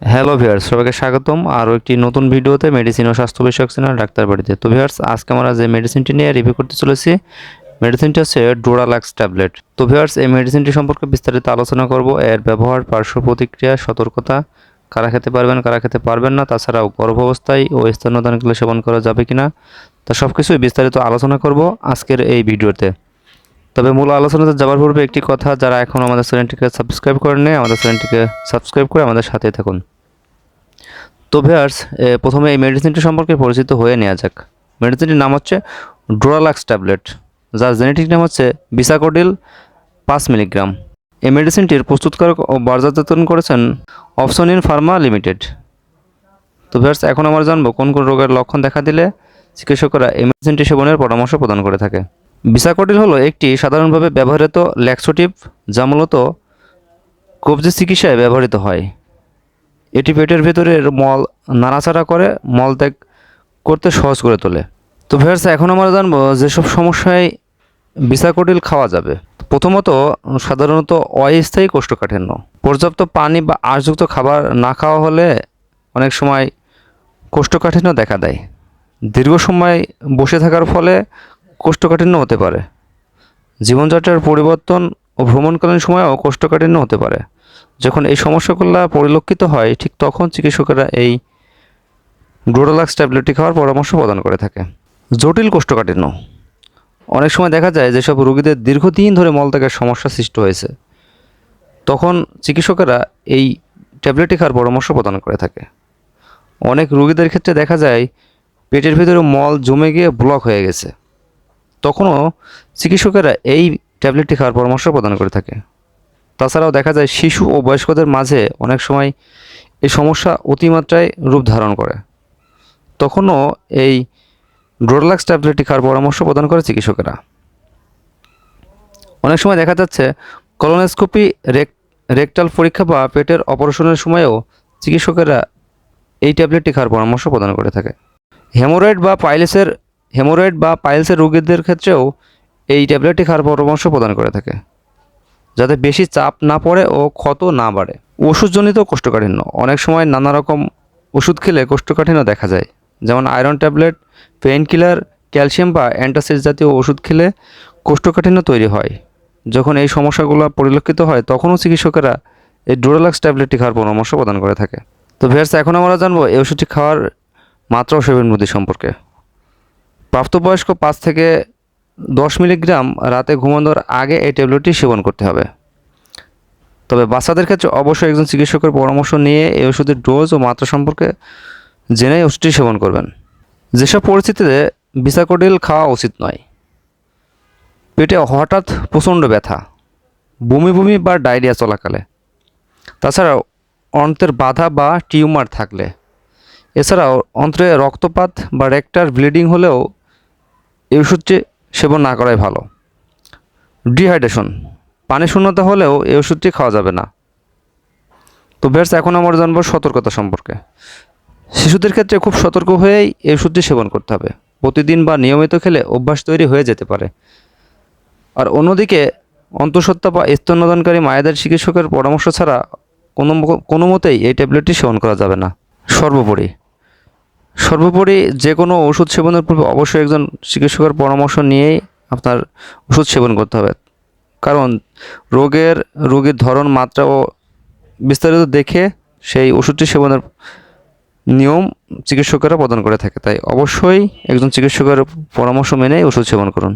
Hello viewers সবাইকে স্বাগতম। আরও একটি নতুন ভিডিওতে মেডিসিন ও স্বাস্থ্য বিষয়ক চ্যানেল ডাক্তার বাড়িতে। তো ভিয়ার্স আজকে আমরা যে মেডিসিনটি নিয়ে রিভিউ করতে চলেছি মেডিসিনটি হচ্ছে ডোরালাক্স ট্যাবলেট তো ভিয়ার্স এই মেডিসিনটি সম্পর্কে বিস্তারিত আলোচনা করব। এর ব্যবহার, পার্শ্ব প্রতিক্রিয়া, সতর্কতা, কারা খেতে পারবেন, কারা খেতে পারবেন না, তাছাড়াও গর্ভাবস্থায় ও স্তন্যদানগুলো সেবন করা যাবে কিনা, তা সব কিছুই বিস্তারিত আলোচনা করব আজকের এই ভিডিওতে। তবে মূল আলোচনাতে যাওয়ার পূর্বে একটি কথা যারা এখন আমাদের চ্যানেলটিকে সাবস্ক্রাইব করেননি, আমাদের চ্যানেলটিকে সাবস্ক্রাইব করে আমাদের সাথে থাকুন। তো ভিয়ার্স প্রথমে এই মেডিসিনটি সম্পর্কে পরিচিত হয়ে নেওয়া যাক। মেডিসিনটির নাম হচ্ছে ডোরালাক্স ট্যাবলেট যার জেনেটিক নাম হচ্ছে বিসাকোডিল পাঁচ মিলিগ্রাম এই মেডিসিনটির প্রস্তুতকারক ও বাজারজাতন করেছেন অপশন ইন ফার্মা লিমিটেড তো ভিয়ার্স এখন আমরা জানব কোন কোন রোগের লক্ষণ দেখা দিলে চিকিৎসকরা এই মেডিসিনটি সেবনের পরামর্শ প্রদান করে থাকে। বিসাকোডিল হলো একটি সাধারণভাবে ব্যবহৃত ল্যাক্সোটিভ যা মূলত কবজি চিকিৎসায় ব্যবহৃত হয়। এটি পেটের ভেতরের মল নাড়াচাড়া করে, মল ত্যাগ করতে সহজ করে তোলে। তো ভিউয়ার্স, এখন আমরা জানব যেসব সমস্যায় বিসাকোডিল খাওয়া যাবে। প্রথমত, সাধারণত অস্থায়ী কোষ্ঠকাঠিন্য। পর্যাপ্ত পানি বা আঁশযুক্ত খাবার না খাওয়া হলে অনেক সময় কোষ্ঠকাঠিন্য দেখা দেয়। দীর্ঘ সময় বসে থাকার ফলে কোষ্ঠকাঠিন্য হতে পারে। জীবনযাত্রার পরিবর্তন ও ভ্রমণকালীন সময়েও কোষ্ঠকাঠিন্য হতে পারে। যখন এই সমস্যাগুলো পরিলক্ষিত হয়, ঠিক তখন চিকিৎসকেরা এই গ্রোডোলাক্স ট্যাবলেটটি খাওয়ার পরামর্শ প্রদান করে থাকে। জটিল কোষ্ঠকাঠিন্য। অনেক সময় দেখা যায়, যেসব রোগীদের দীর্ঘদিন ধরে মলত্যাগের সমস্যা সৃষ্টি হয়েছে, তখন চিকিৎসকেরা এই ট্যাবলেটটি খাওয়ার পরামর্শ প্রদান করে থাকে। অনেক রোগীদের ক্ষেত্রে দেখা যায়, পেটের ভিতরে মল জমে গিয়ে ব্লক হয়ে গেছে। তখনও চিকিৎসকেরা এই ট্যাবলেটটি খাওয়ার পরামর্শ প্রদান করে থাকে। তাছাড়াও দেখা যায় শিশু ও বয়স্কদের মাঝে অনেক সময় এই সমস্যা অতিমাত্রায় রূপ ধারণ করে। তখনও এই ড্রোলাক্স ট্যাবলেটটি খাওয়ার পরামর্শ প্রদান করে চিকিৎসকেরা। অনেক সময় দেখা যাচ্ছে কলোনোস্কোপি রেক রেকটাল পরীক্ষা বা পেটের অপারেশনের সময়ও চিকিৎসকেরা এই ট্যাবলেটটি খাওয়ার পরামর্শ প্রদান করে থাকে। হেমোরয়েড বা পাইলসের হেমোরয়েড বা পাইলসের রোগীদের ক্ষেত্রেও এই ট্যাবলেটটি খাওয়ার পরামর্শ প্রদান করে থাকে, যাতে বেশি চাপ না পড়ে ও ক্ষত না বাড়ে। ওষুধজনিত কোষ্ঠকাঠিন্য, অনেক সময় নানা রকম ওষুধ খেলে কোষ্ঠকাঠিন্য দেখা যায়, যেমন iron tablet pain killer calcium বা অ্যান্টাসিড জাতীয় ওষুধ খেলে কোষ্ঠকাঠিন্য তৈরি হয়। যখন এই সমস্যাগুলো পরিলক্ষিত হয়, তখনও চিকিৎসকেরা এই ডোরালাক্স ট্যাবলেটটি খাওয়ার পরামর্শ প্রদান করে থাকে। তো ভিয়ার্স এখন আমরা জানব এই ওষুধটি খাওয়ার মাত্রা ও বিধি সম্পর্কে। প্রাপ্তবয়স্ক পাঁচ থেকে দশ মিলিগ্রাম রাতে ঘুমানোর আগে এই ট্যাবলেটটি সেবন করতে হবে। তবে বাচ্চাদের ক্ষেত্রে অবশ্যই একজন চিকিৎসকের পরামর্শ নিয়ে এই ওষুধের ডোজ ও মাত্রা সম্পর্কে জেনেই ওষুধটি সেবন করবেন। যেসব পরিস্থিতিতে বিসাকোডিল খাওয়া উচিত নয়, পেটে হঠাৎ প্রচণ্ড ব্যথা, বমি বমি বা ডায়রিয়া চলাকালে তাছাড়াও অন্ত্রের বাধা বা টিউমার থাকলে, এছাড়াও অন্ত্রে রক্তপাত বা রেক্টার ব্লিডিং হলেও এই ওষুধটি সেবন না করাই ভালো। ডিহাইড্রেশন পানি শূন্যতা হলেও এই ওষুধটি খাওয়া যাবে না। তো বেশ এখন আমরা জানব সতর্কতা সম্পর্কে। শিশুদের ক্ষেত্রে খুব সতর্ক হয়েই এই ওষুধটি সেবন করতে হবে। প্রতিদিন বা নিয়মিত খেলে অভ্যাস তৈরি হয়ে যেতে পারে। আর অন্যদিকে, অন্তঃসত্ত্বা বা স্তন্যদানকারী মায়েদের চিকিৎসকের পরামর্শ ছাড়া কোনো কোনো মতেই এই ট্যাবলেটটি সেবন করা যাবে না। সর্বোপরি সর্বোপরি যে কোনো ওষুধ সেবনের পূর্বে অবশ্যই একজন চিকিৎসকের পরামর্শ নিয়েই আপনার ওষুধ সেবন করতে হবে। কারণ রোগের, রোগীর ধরন, মাত্রা ও বিস্তারিত দেখে সেই ওষুধটি সেবনের নিয়ম চিকিৎসকেরা প্রদান করে থাকে। তাই অবশ্যই একজন চিকিৎসকের পরামর্শ মেনেই ওষুধ সেবন করুন।